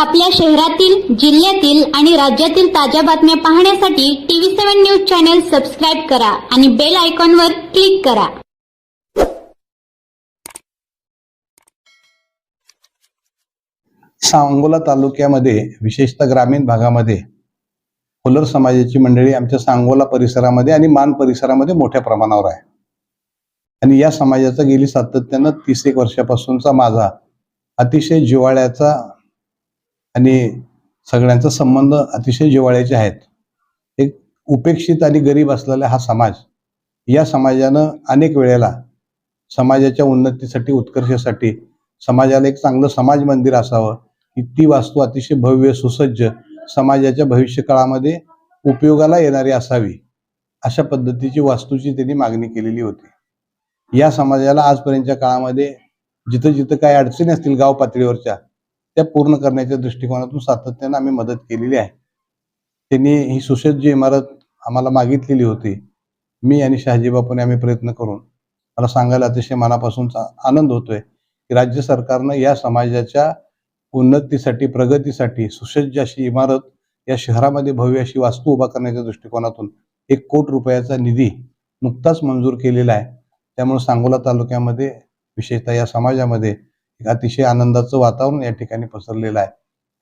आपल्या शहरातील जिल्ह्यातील आणि राज्यातील ताज्या बातम्या पाहण्यासाठी TV seven news channel subscribe करा आणि बेल आयकॉनवर क्लिक करा. सांगोला तालुक्यामध्ये विशेषतः ग्रामीण भागामध्ये फुलर समाजाची मंडळी आमच्या सांगोला परिसरामध्ये आणि मान परिसरामध्ये मोठ्या प्रमाणावर आहे. आणि या समाजाचा गेली सातत्यानं तीस एक वर्षापासूनचा माझा अतिशय जिव्हाळ्याचा आणि सगळ्यांचा संबंध अतिशय जिवाळ्याचे आहेत. एक उपेक्षित आणि गरीब असलेला हा समाज या समाजानं अनेक वेळेला समाजाच्या उन्नतीसाठी उत्कर्षासाठी समाजाला एक चांगलं समाज मंदिर असावं. की ती वास्तू अतिशय भव्य सुसज्ज समाजाच्या भविष्य काळामध्ये उपयोगाला येणारी असावी अशा पद्धतीची वास्तूची त्यांनी मागणी केलेली होती. या समाजाला आजपर्यंतच्या काळामध्ये जिथं जिथं काही अडचणी असतील गाव पातळीवरच्या त्या पूर्ण करण्याच्या दृष्टिकोनातून सातत्यानं आम्ही मदत केलेली आहे. त्यांनी ही सुसज्ज इमारत आम्हाला मागितलेली होती. मी आणि शहाजी बापूने आम्ही प्रयत्न करून मला सांगायला अतिशय मनापासूनचा आनंद होतोय की राज्य सरकारनं या समाजाच्या उन्नतीसाठी प्रगतीसाठी सुसज्ज अशी इमारत या शहरामध्ये भव्य अशी वास्तू उभा करण्याच्या दृष्टिकोनातून एक कोट रुपयाचा निधी नुकताच मंजूर केलेला आहे. त्यामुळे सांगोला तालुक्यामध्ये विशेषतः या समाजामध्ये एक अतिशय आनंदाचं वातावरण या ठिकाणी पसरलेलं आहे.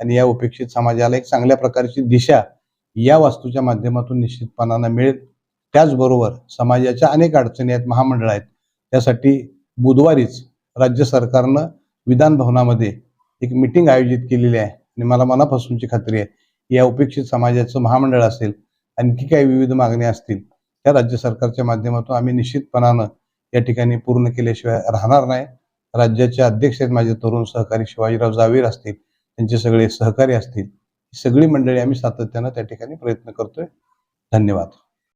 आणि या उपेक्षित समाजाला एक चांगल्या प्रकारची दिशा या वास्तूच्या माध्यमातून निश्चितपणानं मिळेल. त्याचबरोबर समाजाच्या अनेक अडचणी आहेत महामंडळ आहेत. त्यासाठी बुधवारीच राज्य सरकारनं विधान भवनामध्ये एक मिटिंग आयोजित केलेली आहे. आणि मला मनापासूनची खात्री आहे या उपेक्षित समाजाचं महामंडळ असेल आणखी काही विविध मागण्या असतील त्या राज्य सरकारच्या माध्यमातून आम्ही निश्चितपणानं या ठिकाणी पूर्ण केल्याशिवाय राहणार नाही. राज्याचे अध्यक्ष आहेत माझे तरुण सहकारी शिवाजीराव जावीर असतील त्यांचे सगळे सहकारी असतील ही सगळी मंडळी आम्ही सातत्यानं त्या ठिकाणी प्रयत्न करतोय. धन्यवाद.